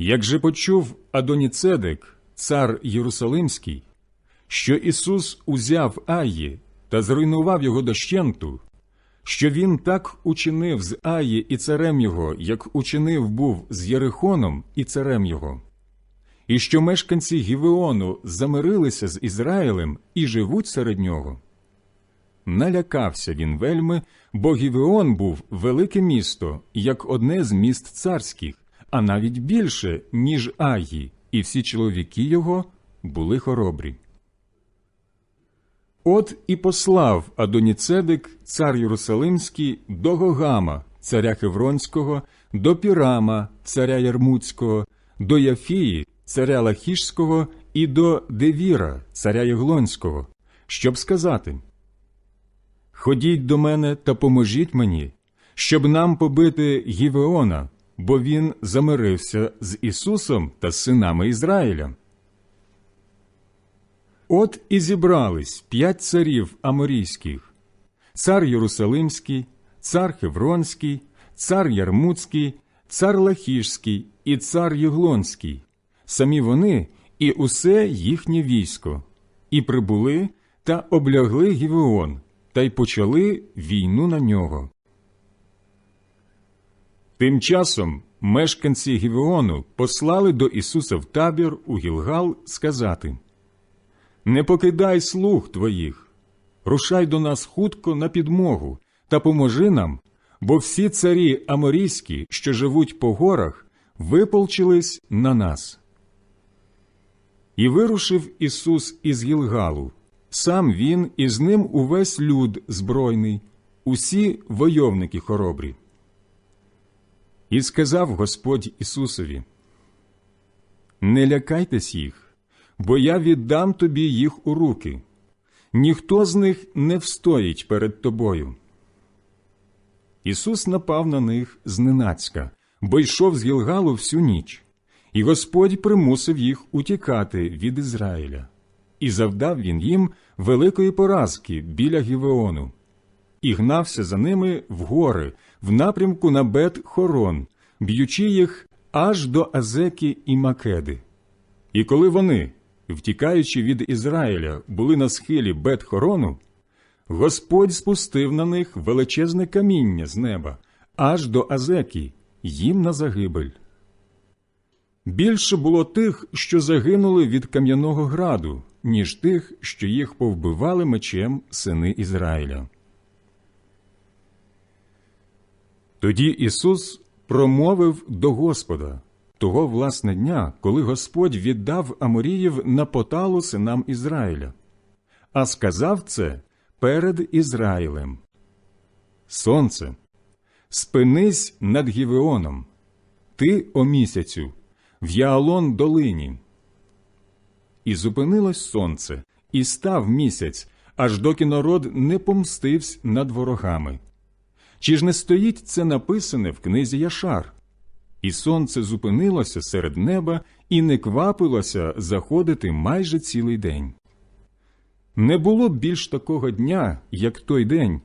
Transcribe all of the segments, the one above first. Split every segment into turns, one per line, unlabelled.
Як же почув Адоніцедек, цар Єрусалимський, що Ісус узяв Аї та зруйнував його дощенту, що він так учинив з Аї і царем його, як учинив був з Єрихоном і царем його, і що мешканці Гівеону замирилися з Ізраїлем і живуть серед нього. Налякався він вельми, бо Гівеон був велике місто, як одне з міст царських, а навіть більше, ніж Аї, і всі чоловіки його були хоробрі. От і послав Адоніцедек, цар Єрусалимський, до Гогама, царя Хевронського, до Пірама, царя Ярмуцького, до Яфії, царя Лахішського, і до Девіра, царя Єглонського, щоб сказати Ходіть до мене та поможіть мені, щоб нам побити Гівеона, бо він замирився з Ісусом та синами Ізраїля. От і зібрались п'ять царів аморійських цар Єрусалимський, цар Хевронський, цар Ярмуцький, цар Лахішський і цар Єглонський, самі вони і усе їхнє військо, і прибули та облягли Гівеон, та й почали війну на нього. Тим часом мешканці Гівеону послали до Ісуса в табір у Гілгал сказати Не покидай слуг твоїх, рушай до нас хутко на підмогу та поможи нам, бо всі царі аморійські, що живуть по горах, виполчились на нас. І вирушив Ісус із Гілгалу, сам він і з ним увесь люд збройний, усі войовники хоробрі. І сказав Господь Ісусові: Не лякайтесь їх, бо я віддам тобі їх у руки, ніхто з них не встоїть перед тобою. Ісус напав на них зненацька, бо йшов з Гілгалу всю ніч, і Господь примусив їх утікати від Ізраїля, і завдав він їм великої поразки біля Гівеону, і гнався за ними в гори, в напрямку на бет Хорон, б'ючи їх аж до Азеки і Македи. І коли вони, втікаючи від Ізраїля, були на схилі бет Хорону, Господь спустив на них величезне каміння з неба, аж до Азеки, їм на загибель. Більше було тих, що загинули від кам'яного граду, ніж тих, що їх повбивали мечем сини Ізраїля. Тоді Ісус промовив до Господа того власне дня, коли Господь віддав Аморіїв на поталу синам Ізраїля, а сказав це перед Ізраїлем. Сонце, спинись над Гівеоном, ти, о місяцю, в Яалон долині. І зупинилось сонце, і став місяць, аж доки народ не помстився над ворогами. Чи ж не стоїть це написане в книзі Яшар? І сонце зупинилося серед неба і не квапилося заходити майже цілий день. Не було більш такого дня, як той день,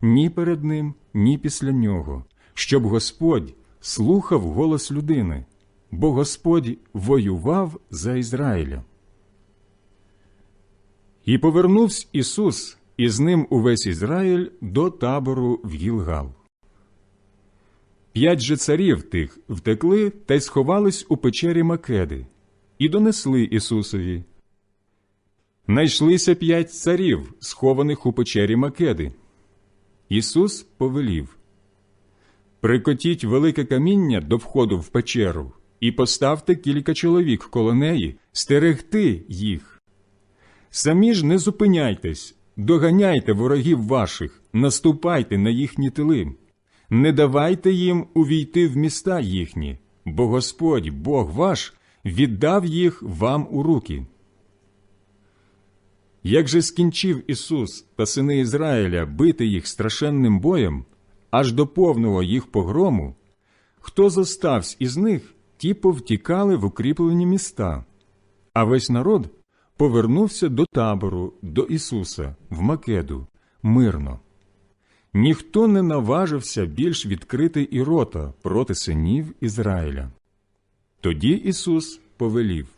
ні перед ним, ні після нього, щоб Господь слухав голос людини, бо Господь воював за Ізраїля. І повернувся Ісус і з ним увесь Ізраїль до табору в Гілгал. П'ять же царів тих втекли та й сховались у печері Македи, і донесли Ісусові. Найшлися п'ять царів, схованих у печері Македи. Ісус повелів Прикотіть велике каміння до входу в печеру і поставте кілька чоловік коло неї, стерегти їх. Самі ж не зупиняйтесь, доганяйте ворогів ваших, наступайте на їхні тили, не давайте їм увійти в міста їхні, бо Господь, Бог ваш, віддав їх вам у руки. Як же скінчив Ісус та сини Ізраїля бити їх страшенним боєм, аж до повного їх погрому, хто зостався із них, ті повтікали в укріплені міста, а весь народ повернувся до табору, до Ісуса, в Македу, мирно. Ніхто не наважився більш відкрити і рота проти синів Ізраїля. Тоді Ісус повелів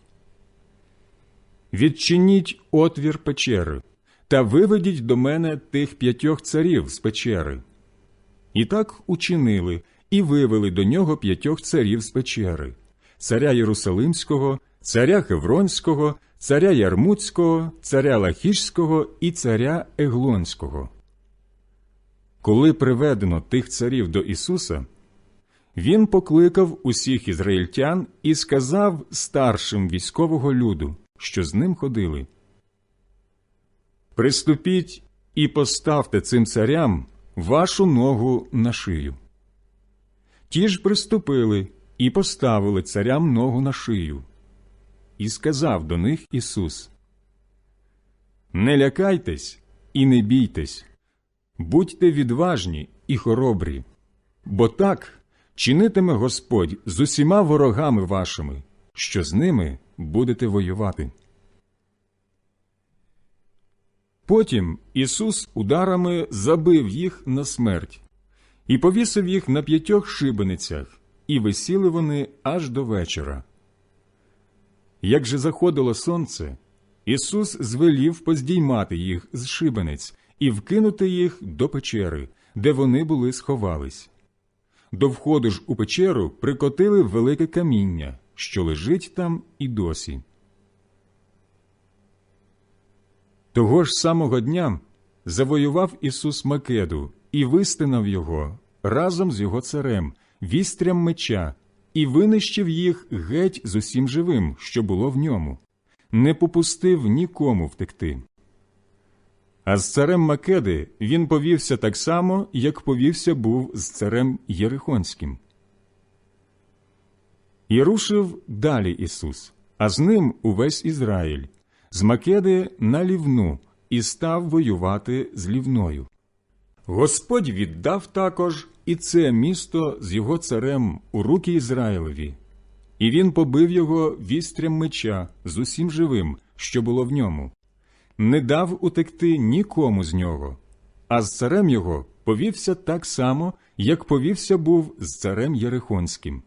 Відчиніть отвір печери та виведіть до мене тих п'ятьох царів з печери. І так учинили і вивели до нього п'ятьох царів з печери царя Єрусалимського, царя Хевронського, царя Ярмуцького, царя Лахішського і царя Еглонського. Коли приведено тих царів до Ісуса, він покликав усіх ізраїльтян і сказав старшим військового люду, що з ним ходили. Приступіть і поставте цим царям вашу ногу на шию. Ті ж приступили і поставили царям ногу на шию. І сказав до них Ісус: Не лякайтесь і не бійтесь, будьте відважні і хоробрі, бо так чинитиме Господь з усіма ворогами вашими, що з ними будете воювати. Потім Ісус ударами забив їх на смерть і повісив їх на п'ятьох шибеницях, і висіли вони аж до вечора. Як же заходило сонце, Ісус звелів поздіймати їх з шибениць і вкинути їх до печери, де вони були сховались. До входу ж у печеру прикотили велике каміння, що лежить там і досі. Того ж самого дня завоював Ісус Македу і вистинав його разом з його царем, вістрям меча, і винищив їх геть з усім живим, що було в ньому, не попустив нікому втекти. А з царем Македи він повівся так само, як повівся був з царем Єрихонським. І рушив далі Ісус, а з ним увесь Ізраїль, з Македи на лівну і став воювати з лівною. Господь віддав також і це місто з його царем у руки Ізраїлеві, і він побив його вістрям меча з усім живим, що було в ньому, не дав утекти нікому з нього, а з царем його повівся так само, як повівся був з царем Єрихонським.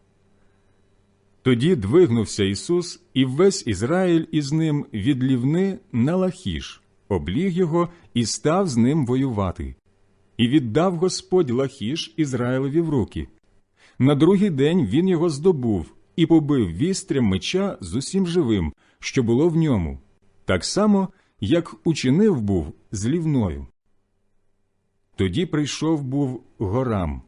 Тоді двигнувся Ісус і весь Ізраїль із ним від лівни на Лахіш, обліг його і став з ним воювати. І віддав Господь Лахіш Ізраїлеві в руки. На другий день він його здобув і побив вістрям меча з усім живим, що було в ньому, так само, як учинив був з лівною. Тоді прийшов був горам,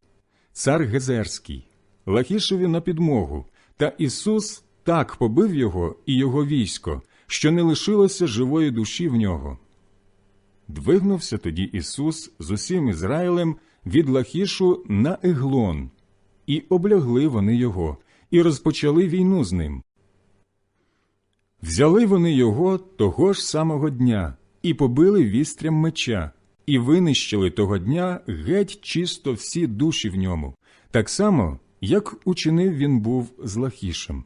цар Гезерський, Лахішеві на підмогу, та Ісус так побив його і його військо, що не лишилося живої душі в нього. Двигнувся тоді Ісус з усім Ізраїлем від Лахішу на Еглон, і облягли вони його, і розпочали війну з ним. Взяли вони його того ж самого дня і побили вістрям меча, і винищили того дня геть чисто всі душі в ньому, так само, як учинив він був з Лахішем.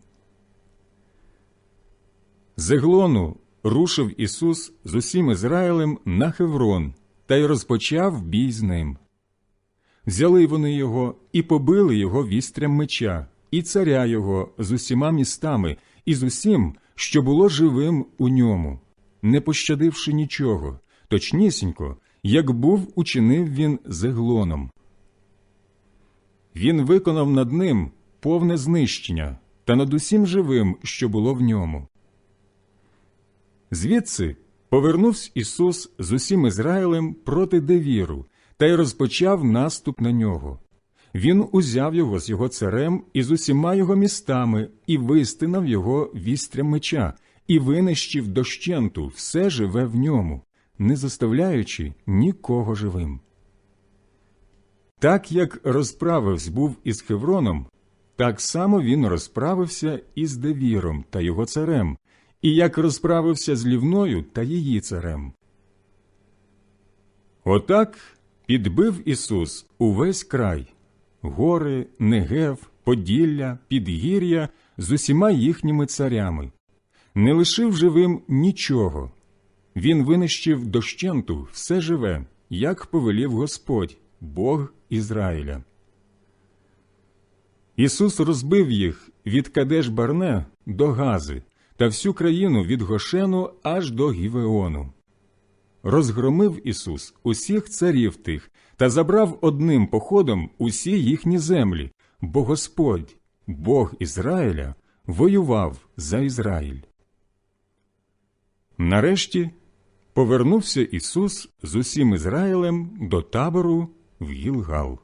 З Еглону рушив Ісус з усім Ізраїлем на Хеврон та й розпочав бій з ним. Взяли вони його і побили його вістрям меча, і царя його з усіма містами, і з усім, що було живим у ньому, не пощадивши нічого, точнісінько, як був учинив він з. Він виконав над ним повне знищення та над усім живим, що було в ньому. Звідси повернувся Ісус з усім Ізраїлем проти Девіру та й розпочав наступ на нього. Він узяв його з його царем і з усіма його містами і вистинав його вістря меча, і винищив дощенту все живе в ньому, не заставляючи нікого живим. Так як розправився був із Хевроном, так само він розправився із Девіром та його царем, і як розправився з лівною та її царем. Отак підбив Ісус увесь край гори, Негев, Поділля, Підгір'я з усіма їхніми царями, не лишив живим нічого. Він винищив дощенту все живе, як повелів Господь, Бог Ізраїля. Ісус розбив їх від Кадеш Барне до Гази та всю країну від Гошену аж до Гівеону. Розгромив Ісус усіх царів тих та забрав одним походом усі їхні землі, бо Господь, Бог Ізраїля, воював за Ізраїль. Нарешті повернувся Ісус з усім Ізраїлем до табору в Гілгал.